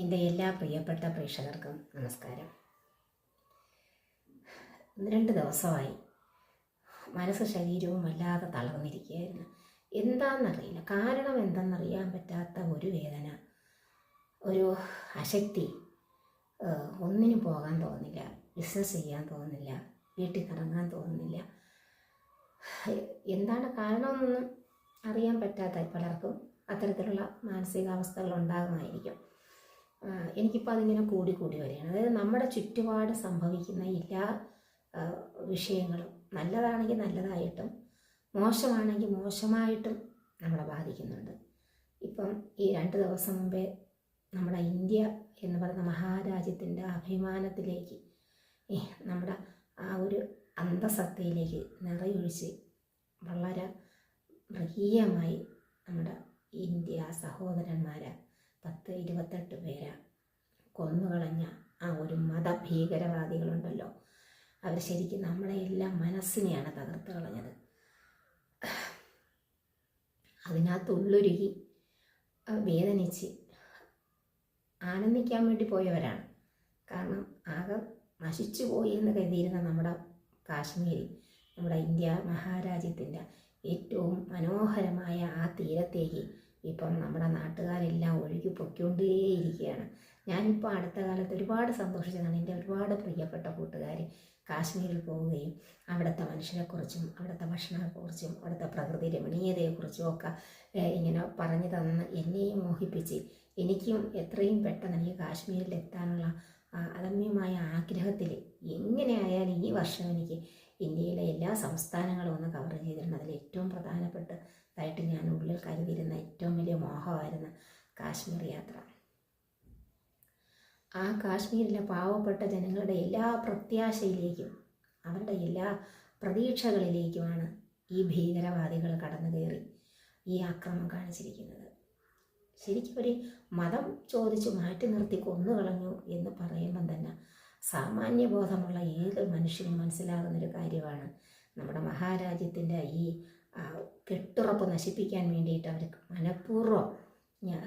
എന്റെ എല്ലാ പ്രിയപ്പെട്ട പ്രേക്ഷകർക്കും നമസ്കാരം. രണ്ട് ദിവസമായി മനസ്സ് ശരീരവും വല്ലാതെ തളർന്നിരിക്കുകയായിരുന്നു എന്താണെന്നറിയില്ല കാരണം എന്തെന്നറിയാൻ പറ്റാത്ത ഒരു വേദന ഒരു അശക്തി ഒന്നിനും പോകാൻ തോന്നുന്നില്ല. ബിസിനസ് ചെയ്യാൻ തോന്നുന്നില്ല. വീട്ടിൽ കറങ്ങാൻ തോന്നുന്നില്ല. എന്താണ് കാരണമെന്നൊന്നും അറിയാൻ പറ്റാത്ത പലർക്കും അത്തരത്തിലുള്ള മാനസികാവസ്ഥകൾ ഉണ്ടാകുമായിരിക്കും. എനിക്കിപ്പോൾ അതിങ്ങനെ കൂടി കൂടി വരികയാണ്. അതായത് നമ്മുടെ ചുറ്റുപാട് സംഭവിക്കുന്ന എല്ലാ വിഷയങ്ങളും നല്ലതാണെങ്കിൽ നല്ലതായിട്ടും മോശമാണെങ്കിൽ മോശമായിട്ടും നമ്മളെ ബാധിക്കുന്നുണ്ട്. ഇപ്പം ഈ രണ്ട് ദിവസം മുമ്പേ നമ്മുടെ ഇന്ത്യ എന്ന് പറയുന്ന മഹാരാജ്യത്തിന്റെ അഭിമാനത്തിലേക്ക് നമ്മുടെ ആ ഒരു അന്തസത്തയിലേക്ക് നിറയൊഴിച്ച് വളരെ മൃഗീയമായി നമ്മുടെ ഇന്ത്യ സഹോദരന്മാരെ ഇരുപത്തെട്ട് പേരെ. കൊന്നുകളഞ്ഞ ആ ഒരു മതഭീകരവാദികളുണ്ടല്ലോ. അവർ ശരിക്കും നമ്മളെ എല്ലാം മനസ്സിനെയാണ് തകർത്ത് കളഞ്ഞത്. അതിനകത്ത് ഉള്ളൊരുകി ആ, വേദനിച്ച് ആനന്ദിക്കാൻ വേണ്ടി പോയവരാണ്. കാരണം ആകെ നശിച്ചു പോയി എന്ന് കരുതിയിരുന്ന നമ്മുടെ കാശ്മീരിൽ നമ്മുടെ ഇന്ത്യ മഹാരാജ്യത്തിന്റെ ഏറ്റവും മനോഹരമായ ആ തീരത്തേക്ക് ഇപ്പം നമ്മുടെ നാട്ടുകാരെല്ലാം ഒഴുകി പൊയ്ക്കൊണ്ടേയിരിക്കുകയാണ്. ഞാനിപ്പോൾ അടുത്ത കാലത്ത് ഒരുപാട് സന്തോഷിച്ചതാണ്. എന്റെ ഒരുപാട് പ്രിയപ്പെട്ട കൂട്ടുകാർ കാശ്മീരിൽ പോവുകയും അവിടുത്തെ മനുഷ്യരെക്കുറിച്ചും അവിടുത്തെ ഭക്ഷണത്തെക്കുറിച്ചും അവിടുത്തെ പ്രകൃതി രമണീയതയെക്കുറിച്ചും ഒക്കെ ഇങ്ങനെ പറഞ്ഞു തന്ന് എന്നെയും മോഹിപ്പിച്ച് എനിക്കും എത്രയും പെട്ടെന്ന് എനിക്ക് കാശ്മീരിൽ എത്താനുള്ള അദമ്യമായ ആഗ്രഹത്തിൽ എങ്ങനെയായാലും ഈ വർഷം എനിക്ക് ഇന്ത്യയിലെ എല്ലാ സംസ്ഥാനങ്ങളും ഒന്ന് കവർ ചെയ്തിരുന്നു. അതിൽ ഏറ്റവും പ്രധാനപ്പെട്ടതായിട്ട് ഞാൻ ഉള്ളിൽ കരുതിയിരുന്ന ഏറ്റവും വലിയ മോഹമായിരുന്നു കാശ്മീർ യാത്ര. ആ കാശ്മീരിലെ പാവപ്പെട്ട ജനങ്ങളുടെ എല്ലാ പ്രത്യാശയിലേക്കും അവരുടെ എല്ലാ പ്രതീക്ഷകളിലേക്കുമാണ് ഈ ഭീകരവാദികൾ കടന്നു കയറി ഈ ആക്രമണം കാണിച്ചിരിക്കുന്നത്. ശരിക്കും ഒരു മതം ചോദിച്ചു മാറ്റി നിർത്തി കൊന്നുകളഞ്ഞു എന്ന് പറയുമ്പം തന്നെ സാമാന്യബോധമുള്ള ഏത് മനുഷ്യനും മനസ്സിലാകുന്നൊരു കാര്യമാണ്. നമ്മുടെ മഹാരാജ്യത്തിന്റെ ഈ കെട്ടുറപ്പ് നശിപ്പിക്കാൻ വേണ്ടിയിട്ട് അവർ മനഃപൂർവം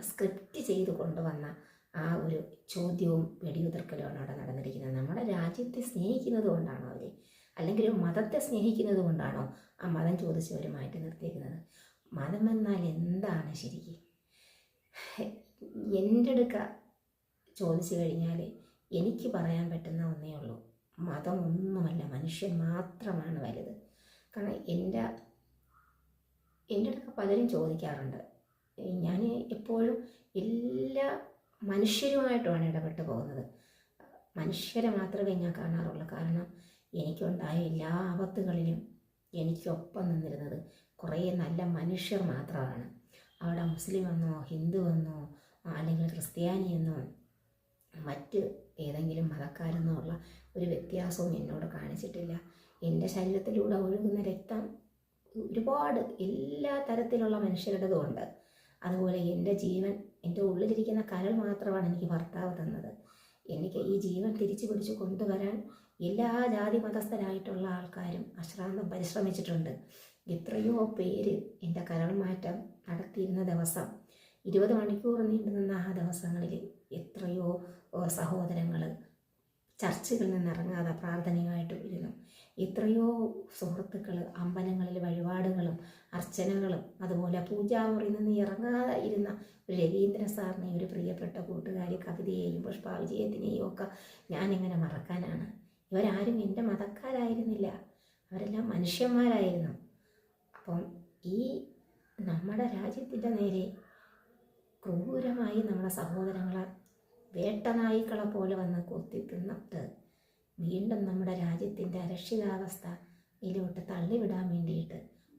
സ്ക്രിപ്റ്റ് ചെയ്ത് കൊണ്ടുവന്ന ആ ഒരു ചോദ്യവും വെടിയുതിർക്കലുമാണ് അവിടെ നടന്നിരിക്കുന്നത്. നമ്മുടെ രാജ്യത്തെ സ്നേഹിക്കുന്നത് കൊണ്ടാണോ അവർ അല്ലെങ്കിൽ മതത്തെ സ്നേഹിക്കുന്നത് കൊണ്ടാണോ ആ മതം ചോദിച്ച് അവർ മാറ്റി നിർത്തിയിരിക്കുന്നത്? മതം എന്നാൽ എന്താണ് ശരിക്കും? എന്റെ അടുക്ക ചോദിച്ചു കഴിഞ്ഞാൽ എനിക്ക് പറയാൻ പറ്റുന്ന ഒന്നേ ഉള്ളൂ. മതമൊന്നുമല്ല മനുഷ്യൻ മാത്രമാണ് വലുത്. കാരണം എന്റെ എന്റെ അടുക്ക പലരും ചോദിക്കാറുണ്ട്. ഞാൻ എപ്പോഴും എല്ലാ മനുഷ്യരുമായിട്ടുമാണ് ഇടപെട്ട് പോകുന്നത്. മനുഷ്യരെ മാത്രമേ ഞാൻ കാണാറുള്ളൂ. കാരണം എനിക്കുണ്ടായ എല്ലാ ആപത്തുകളിലും എനിക്കൊപ്പം നിന്നിരുന്നത് കുറേ നല്ല മനുഷ്യർ മാത്രമാണ്. അവിടെ മുസ്ലിം എന്നോ ഹിന്ദു എന്നോ അല്ലെങ്കിൽ ക്രിസ്ത്യാനി എന്നോ മറ്റ് ഏതെങ്കിലും മതക്കാരെന്നോ ഉള്ള ഒരു വ്യത്യാസവും എന്നോട് കാണിച്ചിട്ടില്ല. എന്റെ ശരീരത്തിലൂടെ ഒഴുകുന്ന രക്തം ഒരുപാട് എല്ലാ തരത്തിലുള്ള മനുഷ്യരുടേതും ഉണ്ട് അതുപോലെ എന്റെ ജീവൻ എന്റെ ഉള്ളിലിരിക്കുന്ന കരൾ മാത്രമാണ് എനിക്ക് ഭർത്താവ് തന്നത്. എനിക്ക് ഈ ജീവൻ തിരിച്ചു പിടിച്ച് കൊണ്ടുവരാൻ എല്ലാ ജാതി മതസ്ഥരായിട്ടുള്ള ആൾക്കാരും അശ്രാന്തം പരിശ്രമിച്ചിട്ടുണ്ട്. എത്രയോ പേര് എന്റെ കരൾ മാറ്റം നടത്തിയിരുന്ന ദിവസം ഇരുപത് മണിക്കൂർ നീണ്ടു നിന്ന ആ ദിവസങ്ങളിൽ എത്രയോ സഹോദരങ്ങൾ ചർച്ചകളിൽ നിന്നിറങ്ങാതെ പ്രാർത്ഥനയുമായിട്ട് ഇരുന്നു. എത്രയോ സുഹൃത്തുക്കൾ അമ്പലങ്ങളിൽ വഴിപാടുകളും അർച്ചനകളും അതുപോലെ പൂജാമുറിയിൽ നിന്ന് ഇറങ്ങാതെ ഇരുന്ന രവീന്ദ്ര സാറിനെ ഒരു പ്രിയപ്പെട്ട കൂട്ടുകാരി കവിതയെയും പുഷ്പാവിജയത്തിനെയും ഒക്കെ ഞാനിങ്ങനെ മറക്കാനാണ്. ഇവരാരും എന്റെ മതക്കാരായിരുന്നില്ല. അവരെല്ലാം മനുഷ്യന്മാരായിരുന്നു. അപ്പം ഈ നമ്മുടെ രാജ്യത്തിന്റെ നേരെ ക്രൂരമായി നമ്മുടെ സഹോദരങ്ങളെ വേട്ടനായ്ക്കളെ പോലെ വന്ന് കൊത്തി തിന്നിട്ട് വീണ്ടും നമ്മുടെ രാജ്യത്തിന്റെ അരക്ഷിതാവസ്ഥ ഇതിലോട്ട് തള്ളിവിടാൻ വേണ്ടിയിട്ട്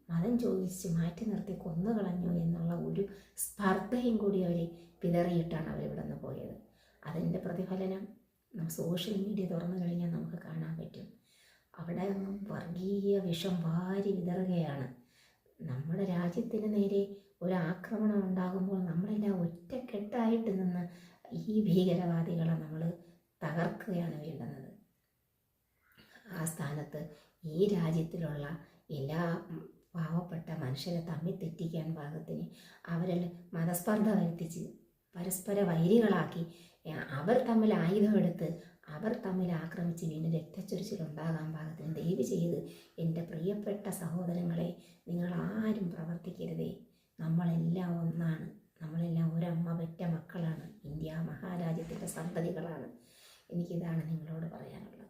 മതം ചോദിച്ച് മാറ്റി നിർത്തി കൊന്നുകളഞ്ഞു എന്നുള്ള ഒരു സ്പർദ്ധയും കൂടി അവർ പിതറിയിട്ടാണ് അവരിവിടെ നിന്ന് പോയത്. അതിന്റെ പ്രതിഫലനം സോഷ്യൽ മീഡിയ തുറന്നു കഴിഞ്ഞാൽ നമുക്ക് കാണാൻ പറ്റും. അവിടെ വർഗീയ വിഷം വാരി വിതറുകയാണ് നമ്മുടെ രാജ്യത്തിന് നേരെ ഒരു ആക്രമണം ഉണ്ടാകുമ്പോൾ നമ്മളെല്ലാം ഒറ്റക്കെട്ടായിട്ട് നിന്ന് ഈ ഭീകരവാദികളെ നമ്മൾ തകർക്കുകയാണ് വേണ്ടുന്നത്. ആ സ്ഥാനത്ത് ഈ രാജ്യത്തിലുള്ള എല്ലാ പാവപ്പെട്ട മനുഷ്യരെ തമ്മിൽ തെറ്റിക്കാൻ പാകത്തിന് അവരെ മതസ്പർദ്ധ വരുത്തിച്ച് പരസ്പര വൈരികളാക്കി അവർ തമ്മിൽ ആയുധമെടുത്ത് അവർ തമ്മിൽ ആക്രമിച്ച് വീണ്ടും രക്തച്ചൊരിച്ചിലുണ്ടാകാൻ പാകത്തിന് ദയവ് ചെയ്ത് എന്റെ പ്രിയപ്പെട്ട സഹോദരങ്ങളെ നിങ്ങൾ ആരും പ്രവർത്തിക്കരുതേ. നമ്മളെല്ലാം ഒന്നാണ്. നമ്മളെല്ലാം ഒരമ്മ പെറ്റ മക്കളാണ്. ഇന്ത്യ മഹാരാജ്യത്തിന്റെ സന്തതികളാണ്. എനിക്കിതാണ് നിങ്ങളോട് പറയാനുള്ളത്.